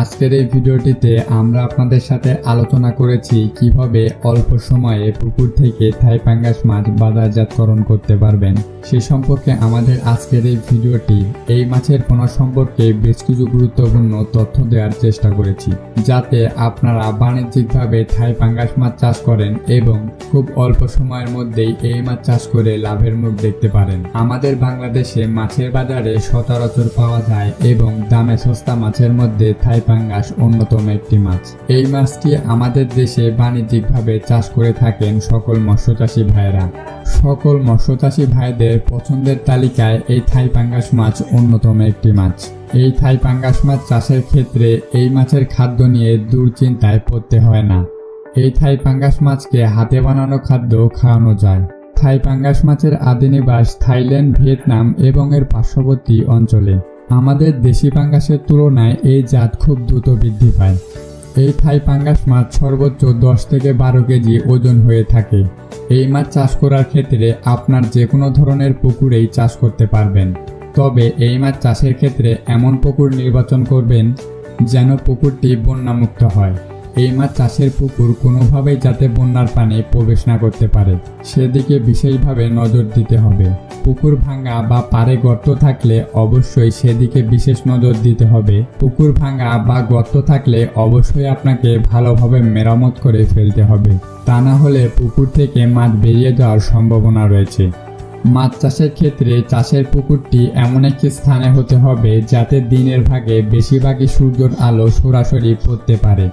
আজকের এই ভিডিওটিতে আমরা আপনাদের সাথে আলোচনা করেছি কীভাবে অল্প সময়ে পুকুর থেকে থাই পাঙ্গাস মাছ বাজারজাতকরণ করতে পারবেন। সে সম্পর্কে আমাদের আজকের এই ভিডিওটি, এই মাছের পোনা সম্পর্কে বেশ কিছু গুরুত্বপূর্ণ তথ্য দেওয়ার চেষ্টা করেছি, যাতে আপনারা বাণিজ্যিকভাবে থাই পাঙ্গাস মাছ চাষ করেন এবং খুব অল্প সময়ের মধ্যেই এই মাছ চাষ করে লাভের মুখ দেখতে পারেন। আমাদের বাংলাদেশে মাছের বাজারে সচরাচর পাওয়া যায় এবং দামে সস্তা মাছের মধ্যে থাই পাঙ্গাস অন্যতম একটি মাছ। এই মাছটি আমাদের দেশে বাণিজ্যিকভাবে চাষ করে থাকেন সকল মৎস্যচাষী ভাইরা সকল মৎস্যচাষী ভাইদের পছন্দের তালিকায় এই থাই পাঙ্গাস মাছ অন্যতম একটি মাছ। এই থাই পাঙ্গাস মাছ চাষের ক্ষেত্রে এই মাছের খাদ্য নিয়ে দুশ্চিন্তায় পড়তে হয় না। এই থাই পাঙ্গাস মাছকে হাতে বানানো খাদ্য খাওয়ানো যায়। থাই পাঙ্গাস মাছের আদি নিবাস থাইল্যান্ড, ভিয়েতনাম এবং এর পার্শ্ববর্তী অঞ্চলে। আমাদের দেশি পাঙ্গাসের তুলনায় এই জাত খুব দ্রুত বৃদ্ধি পায়। এই থাই পাঙ্গাস মাছ সর্বোচ্চ দশ থেকে বারো কেজি ওজন হয়ে থাকে। এই মাছ চাষ করার ক্ষেত্রে আপনার যে কোনো ধরনের পুকুরেই চাষ করতে পারবেন। তবে এই মাছ চাষের ক্ষেত্রে এমন পুকুর নির্বাচন করবেন যেন পুকুরটি বন্যামুক্ত হয়। এই মাছ চাষের পুকুর কোনোভাবেই যাতে বন্যার পানি প্রবেশ না করতে পারে। সেদিকে বিশেষভাবে নজর দিতে হবে। পুকুর ভাঙা বা পারে গর্ত থাকলে অবশ্যই সেদিকে বিশেষ নজর দিতে হবে। পুকুর ভাঙা বা গর্ত থাকলে অবশ্যই আপনাকে ভালোভাবে মেরামত করে ফেলতে হবে। তা না হলে পুকুর থেকে মাছ বেরিয়ে যাওয়ার সম্ভাবনা রয়েছে। মাছ চাষের ক্ষেত্রে চাষের পুকুরটি এমন একটি স্থানে হতে হবে যাতে দিনের ভাগে বেশিরভাগই সূর্যের আলো সরাসরি পড়তে পারে।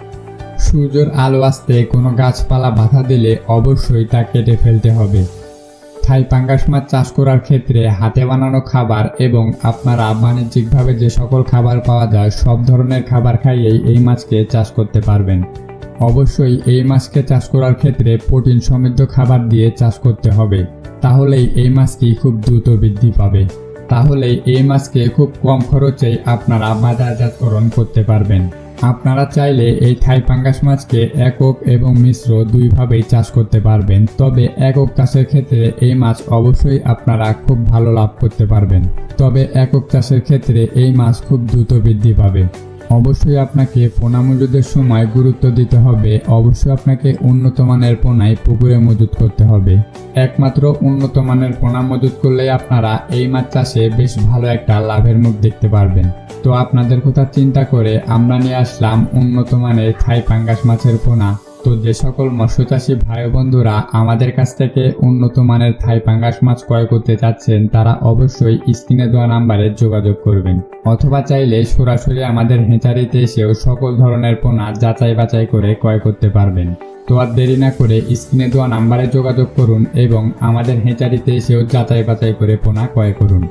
সূর্যের আলো আসতে কোনো গাছপালা বাধা দিলে অবশ্যই তা কেটে ফেলতে হবে। থাই পাঙ্গাস মাছ চাষ করার ক্ষেত্রে হাতে বানানো খাবার এবং আপনারা বাণিজ্যিকভাবে যে সকল খাবার পাওয়া যায়, সব ধরনের খাবার খাইয়েই এই মাছকে চাষ করতে পারবেন। অবশ্যই এই মাছকে চাষ করার ক্ষেত্রে প্রোটিন সমৃদ্ধ খাবার দিয়ে চাষ করতে হবে। তাহলেই এই মাছটি খুব দ্রুত বৃদ্ধি পাবে। তাহলেই এই মাছকে খুব কম খরচেই আপনারা বাজারজাতকরণ করতে পারবেন। আপনারা চাইলে এই থাই পাঙ্গাস মাছকে একক এবং মিশ্র দুইভাবেই চাষ করতে পারবেন, তবে একক চাষের ক্ষেত্রে এই মাছ অবশ্যই আপনারা খুব ভালো লাভ করতে পারবেন। তবে একক চাষের ক্ষেত্রে এই মাছ খুব দ্রুত বৃদ্ধি পাবে। অবশ্যই আপনাকে পোনা মজুদের সময় গুরুত্ব দিতে হবে। অবশ্যই আপনাকে উন্নত মানের পোনায় পুকুরে মজুত করতে হবে। একমাত্র উন্নত মানের পোনা মজুত করলে আপনারা এই মাছ চাষে বেশ ভালো একটা লাভের মুখ দেখতে পারবেন। তো আপনাদের কথা চিন্তা করে আমরা নিয়ে আসলাম উন্নত মানের থাই পাঙ্গাস মাছের পোনা। তো যে সকল মৎস্যচাষী ভাই বন্ধুরা আমাদের কাছ থেকে উন্নত মানের থাই পাঙ্গাস মাছ ক্রয় করতে চাচ্ছেন, তারা অবশ্যই স্ক্রিনে দেওয়া নাম্বারে যোগাযোগ করবেন। অথবা চাইলে সরাসরি আমাদের হেঁচারিতে এসেও সকল ধরনের পোনা যাচাই বাছাই করে ক্রয় করতে পারবেন। তো আর দেরি না করে স্ক্রিনে দেওয়া নাম্বারে যোগাযোগ করুন এবং আমাদের হেঁচারিতে এসেও যাচাই বাছাই করে পোনা ক্রয় করুন।